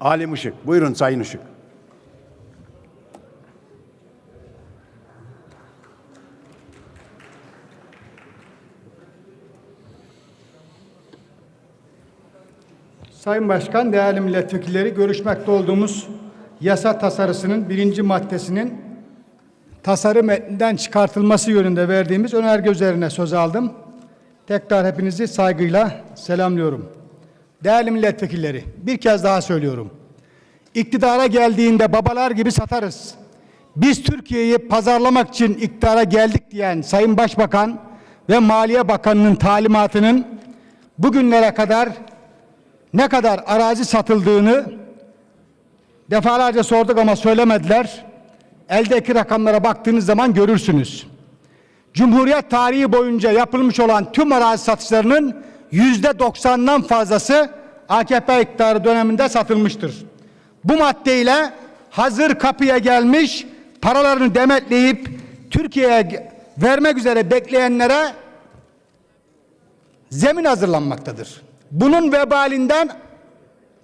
Alim Işık. Buyurun Sayın Işık. Sayın Başkan, değerli milletvekilleri, görüşmekte olduğumuz yasa tasarısının birinci maddesinin tasarı metninden çıkartılması yönünde verdiğimiz önerge üzerine söz aldım. Tekrar hepinizi saygıyla selamlıyorum. Değerli milletvekilleri, bir kez daha söylüyorum. İktidara geldiğinde babalar gibi satarız. Biz Türkiye'yi pazarlamak için iktidara geldik diyen Sayın Başbakan ve Maliye Bakanı'nın talimatının bugünlere kadar ne kadar arazi satıldığını defalarca sorduk ama söylemediler. Eldeki rakamlara baktığınız zaman görürsünüz. Cumhuriyet tarihi boyunca yapılmış olan tüm arazi satışlarının yüzde doksandan fazlası AKP iktidarı döneminde satılmıştır. Bu maddeyle hazır kapıya gelmiş paralarını demetleyip Türkiye'ye vermek üzere bekleyenlere zemin hazırlanmaktadır. Bunun vebalinden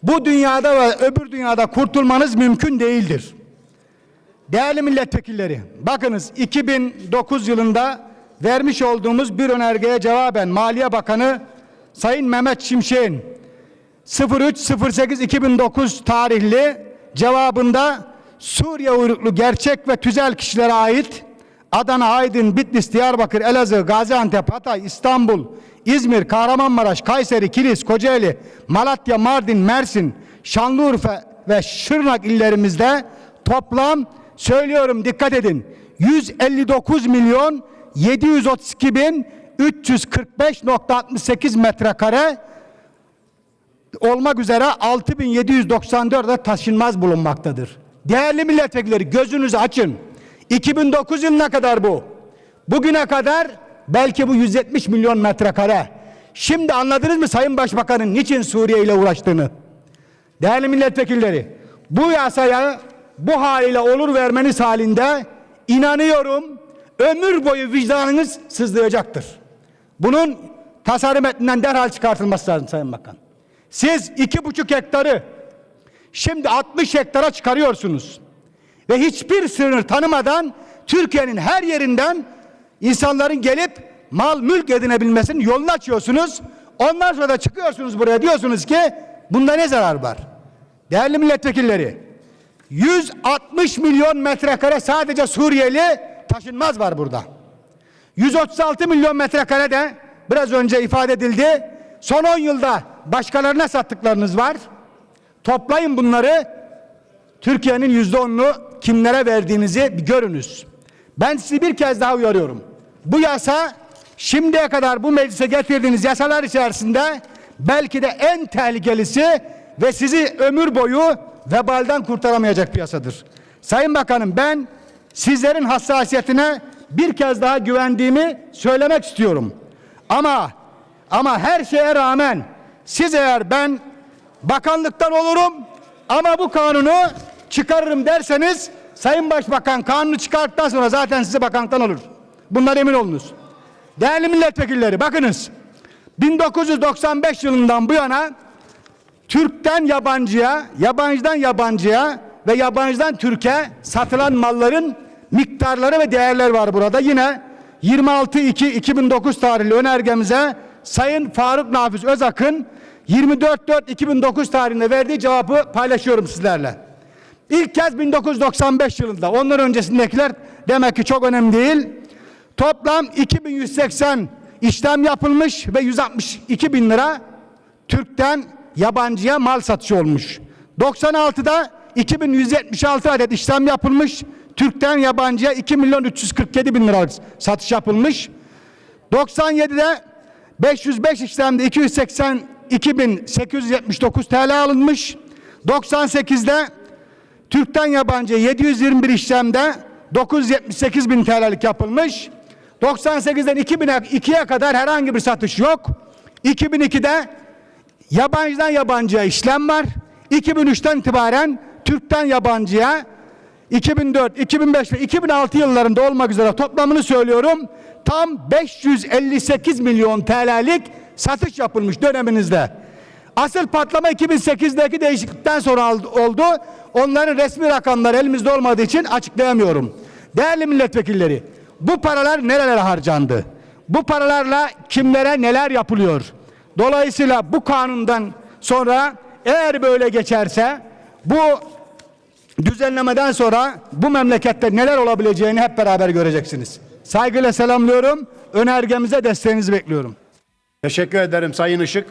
bu dünyada ve öbür dünyada kurtulmanız mümkün değildir. Değerli milletvekilleri, bakınız 2009 yılında vermiş olduğumuz bir önergeye cevaben Maliye Bakanı Sayın Mehmet Şimşek'in 03.08.2009 tarihli cevabında Suriye uyruklu gerçek ve tüzel kişilere ait Adana, Aydın, Bitlis, Diyarbakır, Elazığ, Gaziantep, Hatay, İstanbul, İzmir, Kahramanmaraş, Kayseri, Kilis, Kocaeli, Malatya, Mardin, Mersin, Şanlıurfa ve Şırnak illerimizde toplam söylüyorum dikkat edin 159 milyon 732 bin 345.68 metrekare olmak üzere 6794 de taşınmaz bulunmaktadır. Değerli milletvekilleri gözünüzü açın. 2009 yılına kadar bu. Bugüne kadar belki bu 170 milyon metrekare. Şimdi anladınız mı Sayın Başbakan'ın niçin Suriye ile uğraştığını? Değerli milletvekilleri, bu yasaya bu haliyle olur vermeniz halinde inanıyorum ömür boyu vicdanınız sızlayacaktır. Bunun tasarım metninden derhal çıkartılması lazım Sayın Bakan. Siz iki buçuk hektarı şimdi 60 hektara çıkarıyorsunuz. Ve hiçbir sınır tanımadan Türkiye'nin her yerinden insanların gelip mal mülk edinebilmesinin yolunu açıyorsunuz. Ondan sonra da çıkıyorsunuz buraya diyorsunuz ki bunda ne zarar var? Değerli milletvekilleri 160 milyon metrekare sadece Suriyeli taşınmaz var burada. 136 milyon metrekare de biraz önce ifade edildi. Son 10 yılda başkalarına sattıklarınız var. Toplayın bunları. Türkiye'nin yüzde onunu kimlere verdiğinizi görünüz. Ben sizi bir kez daha uyarıyorum. Bu yasa şimdiye kadar bu meclise getirdiğiniz yasalar içerisinde belki de en tehlikelisi ve sizi ömür boyu vebalden kurtaramayacak bir yasadır. Sayın Bakanım ben sizlerin hassasiyetine bir kez daha güvendiğimi söylemek istiyorum. Ama ama her şeye rağmen siz eğer ben bakanlıktan olurum ama bu kanunu çıkarırım derseniz Sayın Başbakan kanunu çıkarttıktan sonra zaten size bakanlıktan olur. Bundan emin olunuz. Değerli milletvekilleri bakınız. 1995 yılından bu yana Türk'ten yabancıya, yabancıdan yabancıya ve yabancıdan Türkiye satılan malların miktarları ve değerler var burada. Yine 26-2-2009 tarihli önergemize Sayın Faruk Nafiz Özak'ın 24-4-2009 tarihinde verdiği cevabı paylaşıyorum sizlerle. İlk kez 1995 yılında, ondan öncesindekiler demek ki çok önemli değil. Toplam 2180 işlem yapılmış ve 162 bin lira Türk'ten yabancıya mal satışı olmuş. 96'da 2176 adet işlem yapılmış. Türk'ten yabancıya 2 milyon 347 bin liralık satış yapılmış. 97'de 505 işlemde 282.879 TL alınmış. 98'de Türk'ten yabancı 721 işlemde 978 bin TL'lik yapılmış. 98'den 2002'ye kadar herhangi bir satış yok. 2002'de yabancıdan yabancıya işlem var. 2003'ten itibaren Türk'ten yabancıya 2004, 2005 ve 2006 yıllarında olmak üzere toplamını söylüyorum. Tam 558 milyon TL'lik satış yapılmış döneminizde. Asıl patlama 2008'deki değişiklikten sonra oldu. Onların resmi rakamları elimizde olmadığı için açıklayamıyorum. Değerli milletvekilleri, bu paralar nerelere harcandı? Bu paralarla kimlere neler yapılıyor? Dolayısıyla bu kanundan sonra eğer böyle geçerse bu düzenlemeden sonra bu memlekette neler olabileceğini hep beraber göreceksiniz. Saygıyla selamlıyorum. Önergemize desteğinizi bekliyorum. Teşekkür ederim Sayın Işık.